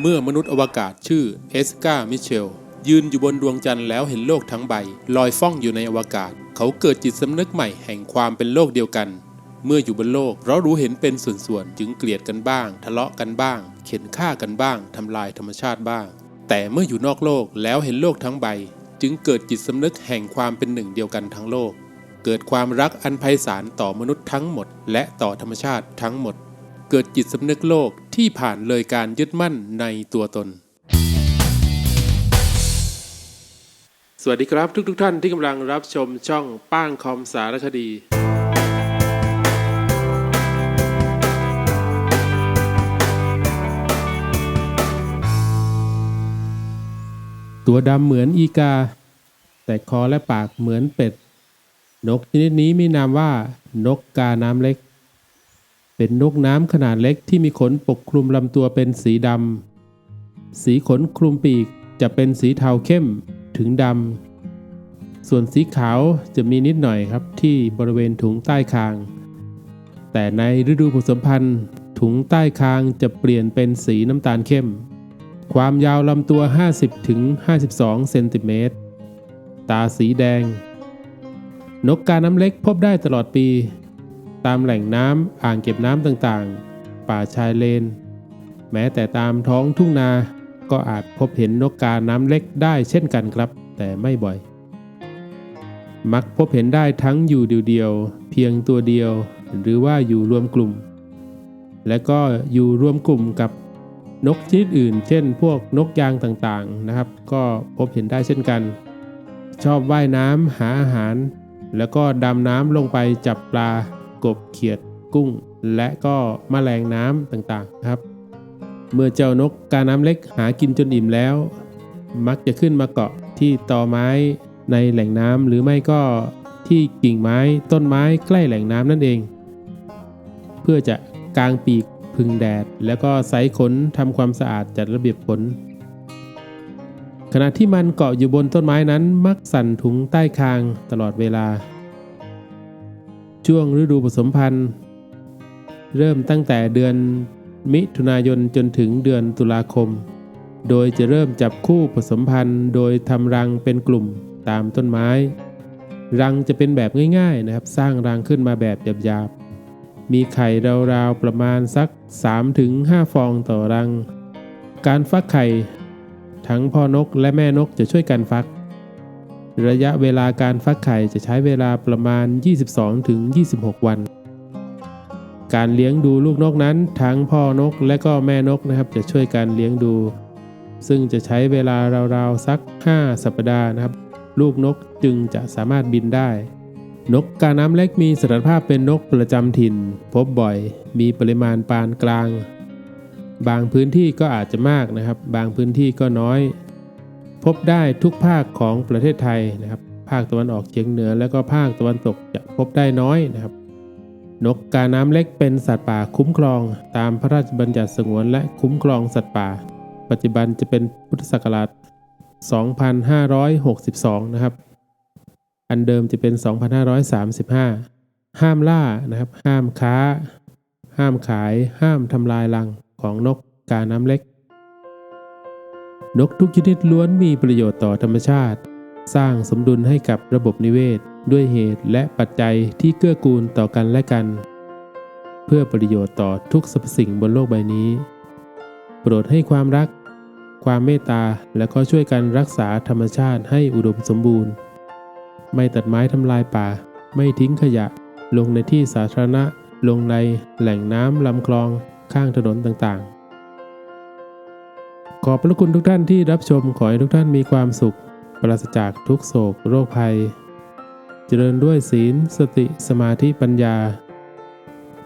เมื่อมนุษย์อวกาศชื่อเอสกามิเชล ยืนอยู่บนดวงจันทร์แล้วเห็นโลกทั้งใบ ลอยฟ้องอยู่ในอวกาศ เขาเกิดจิตสำนึกใหม่แห่งความเป็นโลกเดียวกัน เมื่ออยู่บนโลกเรารู้เห็นเป็นส่วนๆ จึงเกลียดกันบ้าง ทะเลาะกันบ้าง เข็นฆ่ากันบ้าง ทำลายธรรมชาติบ้าง แต่เมื่ออยู่นอกโลกแล้วเห็นโลกทั้งใบ จึงเกิดจิตสำนึกแห่งความเป็นหนึ่งเดียวกันทั้งโลก เกิดความรักอันไพศาลต่อมนุษย์ทั้งหมด และต่อธรรมชาติทั้งหมด เกิดจิตสำนึกโลกที่ผ่านเลยการยึดมั่นในตัวตน สวัสดีครับทุกๆทท่านที่กำลังรับชมช่องป้างคอมสารคดีตัวดำเหมือนอีกา แต่คอและปากเหมือนเป็ด นกชนิดนี้มีนามว่านกกาน้ำเล็ก เป็นนกน้ำขนาดเล็กที่มีขนปกคลุมลำตัวเป็นสีดำ สีขนคลุมปีกจะเป็นสีเทาเข้มถึงดำ ส่วนสีขาวจะมีนิดหน่อยครับที่บริเวณถุงใต้คาง แต่ในฤดูผสมพันธุ์ ถุงใต้คางจะเปลี่ยนเป็นสีน้ำตาลเข้ม ความยาวลำตัว 50ถึง52เซนติเมตร ตาสีแดง นกกาน้ำเล็กพบได้ตลอดปี ตามแหล่งน้ำอ่างเก็บน้ำต่างๆ ป่าชายเลน แม้แต่ตามท้องทุ่งนาก็อาจพบเห็นนกกาน้ำเล็กได้เช่นกันครับ แต่ไม่บ่อย มักพบเห็นได้ทั้งอยู่เดียวๆเพียงตัวเดียว หรือว่าอยู่รวมกลุ่ม และก็อยู่รวมกลุ่มกับนกชนิดอื่น เช่น พวกนกยางต่างๆนะครับ ก็พบเห็นได้เช่นกัน ชอบว่ายน้ำหาอาหาร แล้วก็ดำน้ำลงไปจับปลา กบเขียดกุ้ง และก็มแมลงน้ำต่างๆครับ เมื่อเจ้านกกาน้ำเล็กหากินจนอิ่มแล้ว มักจะขึ้นมาเกาะที่ตอไม้ในแหล่งน้ำหรือไม่ก็ที่กิ่งไม้ต้นไม้ใกล้แหล่งน้ำนั่นเอง เพื่อจะกางปีกพึ่งแดด แล้วก็ไซขนทำความสะอาดจัดระเบียบขนขณะที่มันเกาะอยู่บนต้นไม้นั้นมักสั่นถุงใต้คางตลอดเวลา ช่วงฤดูผสมพันธุ์ เริ่มตั้งแต่เดือนมิถุนายนจนถึงเดือนตุลาคม โดยจะเริ่มจับคู่ผสมพันธุ์ โดยทำรังเป็นกลุ่มตามต้นไม้ รังจะเป็นแบบง่ายๆนะครับ สร้างรังขึ้นมาแบบหยาบๆ มีไข่ราวๆประมาณสัก 3-5 ฟองต่อรัง การฟักไข่ ทั้งพ่อนกและแม่นกจะช่วยกันฟัก ระยะเวลาการฟักไข่จะใช้เวลาประมาณ 22-26 วัน การเลี้ยงดูลูกนกนั้น ทั้งพ่อนกและก็แม่นกนะครับจะช่วยกันเลี้ยงดู ซึ่งจะใช้เวลาราวๆสัก 5 สัปดาห์นะครับ ลูกนกจึงจะสามารถบินได้ นกกาน้ำเล็กมีสถานภาพเป็นนกประจำถิ่น พบบ่อย มีปริมาณปานกลาง บางพื้นที่ก็อาจจะมากนะครับ บางพื้นที่ก็น้อย พบได้ทุกภาคของประเทศไทยนะครับ ภาคตะวันออกเฉียงเหนือ และก็ภาคตะวันตกจะพบได้น้อยนะครับ นกกาน้ำเล็กเป็นสัตว์ป่าคุ้มครอง ตามพระราชบัญญัติสงวนและคุ้มครองสัตว์ป่า ปัจจุบันจะเป็นพุทธศักราช 2562 นะครับ อันเดิมจะเป็น 2535 ห้ามล่านะครับ ห้ามค้า ห้ามขาย ห้ามทำลายรังของนกกาน้ำเล็ก นกทุกชนิดล้วนมีประโยชน์ต่อธรรมชาติ สร้างสมดุลให้กับระบบนิเวศ ด้วยเหตุและปัจจัยที่เกื้อกูลต่อกันและกัน เพื่อประโยชน์ต่อทุกสรรพสิ่งบนโลกใบนี้ โปรดให้ความรัก ความเมตตาและก็ช่วยกันรักษาธรรมชาติให้อุดมสมบูรณ์ ไม่ตัดไม้ทำลายป่า ไม่ทิ้งขยะ ลงในที่สาธารณะลงในแหล่งน้ำลำคลองข้างถนนต่างๆ ขอบพระคุณทุกท่านที่รับชมขอให้ทุกท่านมีความสุข ปราศจากทุกโศกโรคภัย เจริญด้วยศีลสติสมาธิปัญญา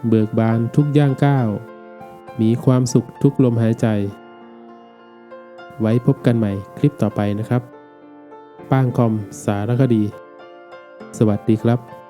เบิกบานทุกย่างก้าว มีความสุขทุกลมหายใจ ไว้พบกันใหม่คลิปต่อไปนะครับ ป้างคอมสารคดี สวัสดีครับ